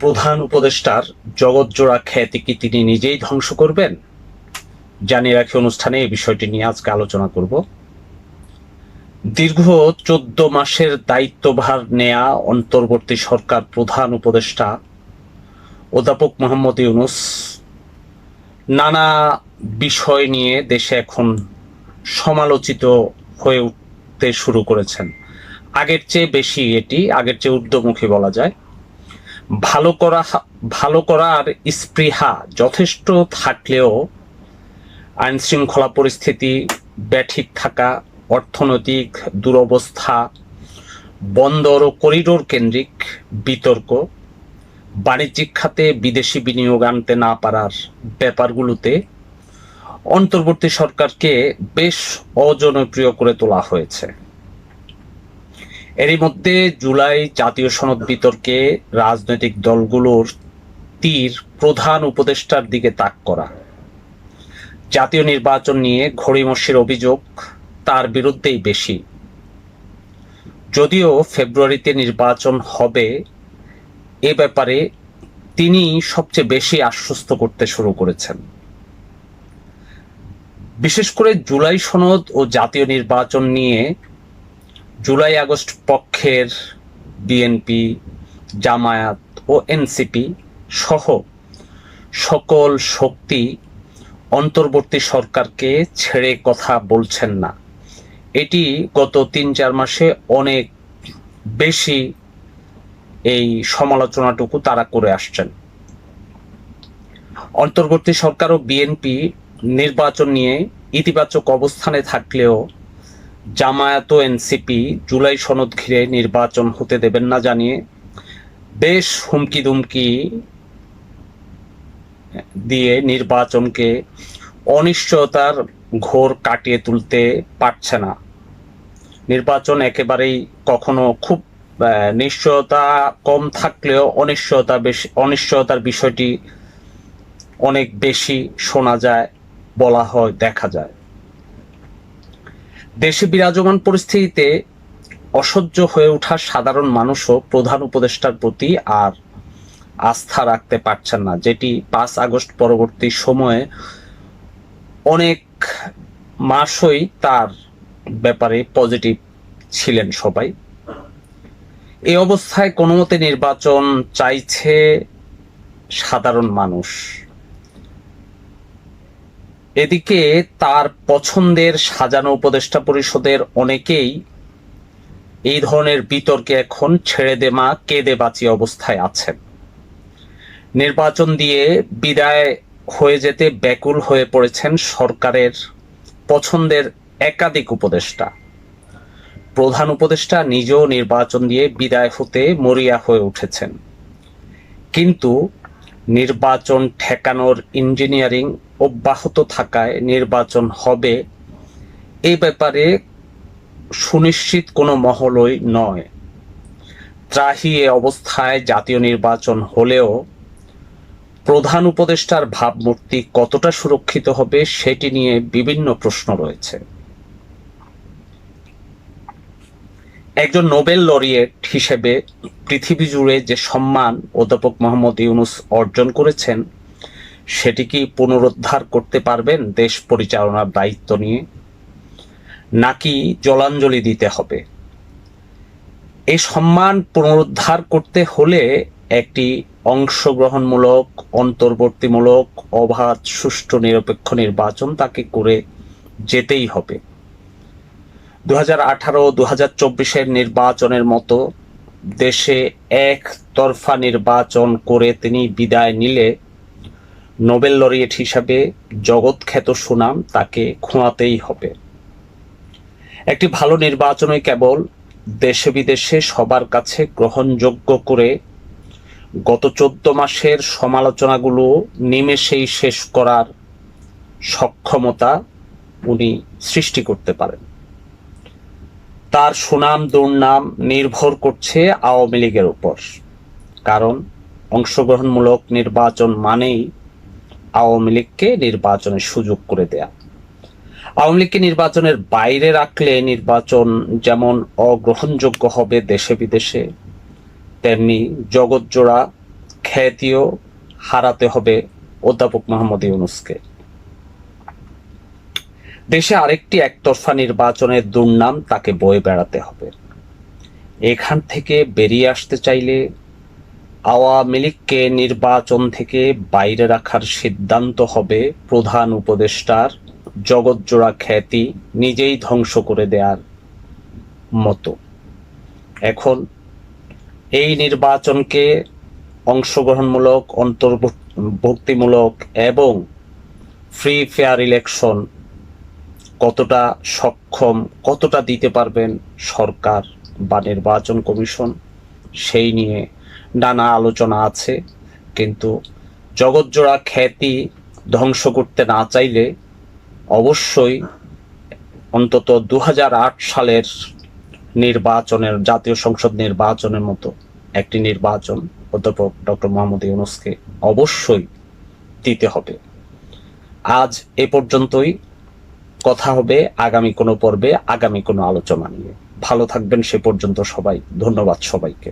প্রধান উপদেষ্টার জগৎজোড়া খ্যাতি কি তিনি নিজেই ধ্বংস করবেন? জানিয়ে রাখি অনুষ্ঠানে এই বিষয়টি নিয়ে আজকে আলোচনা করব। দীর্ঘ চোদ্দ মাসের দায়িত্বভার নেয়া অন্তর্বর্তী সরকার প্রধান উপদেষ্টা অধ্যাপক মোহাম্মদ ইউনুস নানা বিষয় নিয়ে দেশে এখন সমালোচিত হয়ে উঠতে শুরু করেছেন। আগের চেয়ে বেশি এটি, আগের চেয়ে ঊর্ধ্বমুখী বলা যায়। ভালো করা, ভালো করার স্পৃহা যথেষ্ট থাকলেও আইন শৃঙ্খলা পরিস্থিতি, ব্যাঠিক থাকা, অর্থনৈতিক দুরবস্থা, বন্দর ও করিডোর কেন্দ্রিক বিতর্ক, বাণিজ্যিক খাতে বিদেশি বিনিয়োগ আনতে না পারার ব্যাপারগুলোতে অন্তর্বর্তী সরকারকে বেশ অজনপ্রিয় করে তোলা হয়েছে। এরই মধ্যে জুলাই জাতীয় সনদ বিতর্কে রাজনৈতিক দলগুলোর তীর প্রধান উপদেষ্টার দিকে তাক করা। জাতীয় নির্বাচন নিয়ে ঘড়িমসির অভিযোগ তার বিরুদ্ধেই বেশি। যদিও ফেব্রুয়ারিতে নির্বাচন হবে, এ ব্যাপারে তিনি সবচেয়ে বেশি আশ্বস্ত করতে শুরু করেছেন। বিশেষ করে জুলাই সনদ ও জাতীয় নির্বাচন নিয়ে জুলাই আগস্ট পক্ষের বিএনপি জামায়াত ও এনসিপি সহ সকল শক্তি অন্তর্বর্তী সরকারকে ছেড়ে কথা বলছেন না। এটি গত তিন চার মাসে অনেক বেশি এই সমালোচনাটুকু তারা করে আসছেন। অন্তর্বর্তী সরকার ও বিএনপি নির্বাচন নিয়ে ইতিবাচক অবস্থানে থাকলেও জামায়াত ও এনসিপি জুলাই সনদ ঘিরে নির্বাচন হতে দেবেন না জানিয়ে বেশ হুমকি দুমকি দিয়ে নির্বাচনকে অনিশ্চয়তার ঘোর কাটিয়ে তুলতে পারছে না। নির্বাচন একেবারেই কখনো খুব নিশ্চয়তা কম থাকলেও অনিশ্চয়তা বেশি, অনিশ্চয়তার বিষয়টি অনেক বেশি শোনা যায়, বলা হয়, দেখা যায়। দেশে বিরাজমান পরিস্থিতিতে অসহ্য হয়ে ওঠা সাধারণ মানুষও প্রধান উপদেষ্টার প্রতি আর আস্থা রাখতে পারছেন না, যেটি পাঁচ আগস্ট পরবর্তী সময়ে অনেক মাসই তার ব্যাপারে পজিটিভ ছিলেন সবাই। এই অবস্থায় কোনো মতে নির্বাচন চাইছে সাধারণ মানুষ। এদিকে তার পছন্দের সাজানো উপদেষ্টা পরিষদের অনেকেই এই ধরনের বিতর্কে এখন ছেড়ে দে মা, কেঁদে বাঁচি অবস্থায় আছেন। নির্বাচন দিয়ে বিদায় হয়ে যেতে ব্যাকুল হয়ে পড়েছেন সরকারের পছন্দের একাধিক উপদেষ্টা। প্রধান উপদেষ্টা নিজেও নির্বাচন দিয়ে বিদায় হতে মরিয়া হয়ে উঠেছেন। কিন্তু নির্বাচন ঠেকানোর ইঞ্জিনিয়ারিং অব্যাহত থাকায় নির্বাচন হবে এই ব্যাপারে সুনিশ্চিত কোনো মহলই নয়। ত্রাহি এ অবস্থায় জাতীয় নির্বাচন হলেও প্রধান উপদেষ্টার ভাবমূর্তি কতটা সুরক্ষিত হবে সেটি নিয়ে বিভিন্ন প্রশ্ন রয়েছে। একজন নোবেল লরিয়েট হিসেবে পৃথিবী জুড়ে যে সম্মান অধ্যাপক মোহাম্মদ ইউনুস অর্জন করেছেন, সেটি কি পুনরুদ্ধার করতে পারবেন দেশ পরিচালনার দায়িত্ব নিয়ে? নাকি জলাঞ্জলি দিতে হবে? এই সম্মান পুনরুদ্ধার করতে হলে একটি অংশগ্রহণমূলক, অন্তর্বর্তীমূলক, অবাধ, সুষ্ঠু, নিরপেক্ষ নির্বাচন তাকে করে যেতেই হবে। দু হাজার আঠারো দু হাজার চব্বিশের নির্বাচনের মতো দেশে এক তরফা নির্বাচন করে তিনি বিদায় নিলে নোবেল লরিয়েট হিসাবে জগৎখ্যাত সুনাম তাকে খোঁয়াতেই হবে। একটি ভালো নির্বাচনই কেবল দেশে বিদেশে সবার কাছে গ্রহণযোগ্য করে গত চোদ্দ মাসের সমালোচনাগুলো নিমেষেই শেষ করার সক্ষমতা উনি সৃষ্টি করতে পারেন। তার সুনাম, দুর্নাম নির্ভর করছে আওয়ামী লীগের উপর। কারণ অংশগ্রহণমূলক নির্বাচন মানেই আওয়ামী লীগকে নির্বাচনের সুযোগ করে দেয়া। আওয়ামী লীগকে নির্বাচনের বাইরে রাখলে নির্বাচন যেমন অগ্রহণযোগ্য হবে দেশে বিদেশে, তেমনি জগৎজোড়া খ্যাতিও হারাতে হবে অধ্যাপক মোহাম্মদ ইউনুসকে। দেশে আরেকটি একতরফা নির্বাচনের দুর্নাম তাকে বয়ে বেড়াতে হবে। এখান থেকে বেরিয়ে আসতে চাইলে আওয়ামী লীগকে নির্বাচন থেকে বাইরে রাখার সিদ্ধান্ত হবে প্রধান উপদেষ্টার জগৎজোড়া খ্যাতি নিজেই ধ্বংস করে দেওয়ার মতো। এখন এই নির্বাচনকে অংশগ্রহণমূলক, অন্তর্ভুক্তিমূলক এবং ফ্রি ফেয়ার ইলেকশন কতটা সক্ষম, কতটা দিতে পারবেন সরকার বা নির্বাচন কমিশন, সেই নিয়ে নানা আলোচনা আছে। কিন্তু জগৎজোড়া খ্যাতি ধ্বংস করতে না চাইলে অবশ্যই অন্তত দু হাজার আট সালের নির্বাচনের, জাতীয় সংসদ নির্বাচনের মতো একটি নির্বাচন অধ্যাপক ডক্টর মোহাম্মদ ইউনুসকে অবশ্যই দিতে হবে। আজ এ পর্যন্তই। কথা হবে আগামী কোনো পর্বে, আগামী কোনো আলোচনা নিয়ে। ভালো থাকবেন সে পর্যন্ত সবাই। ধন্যবাদ সবাইকে।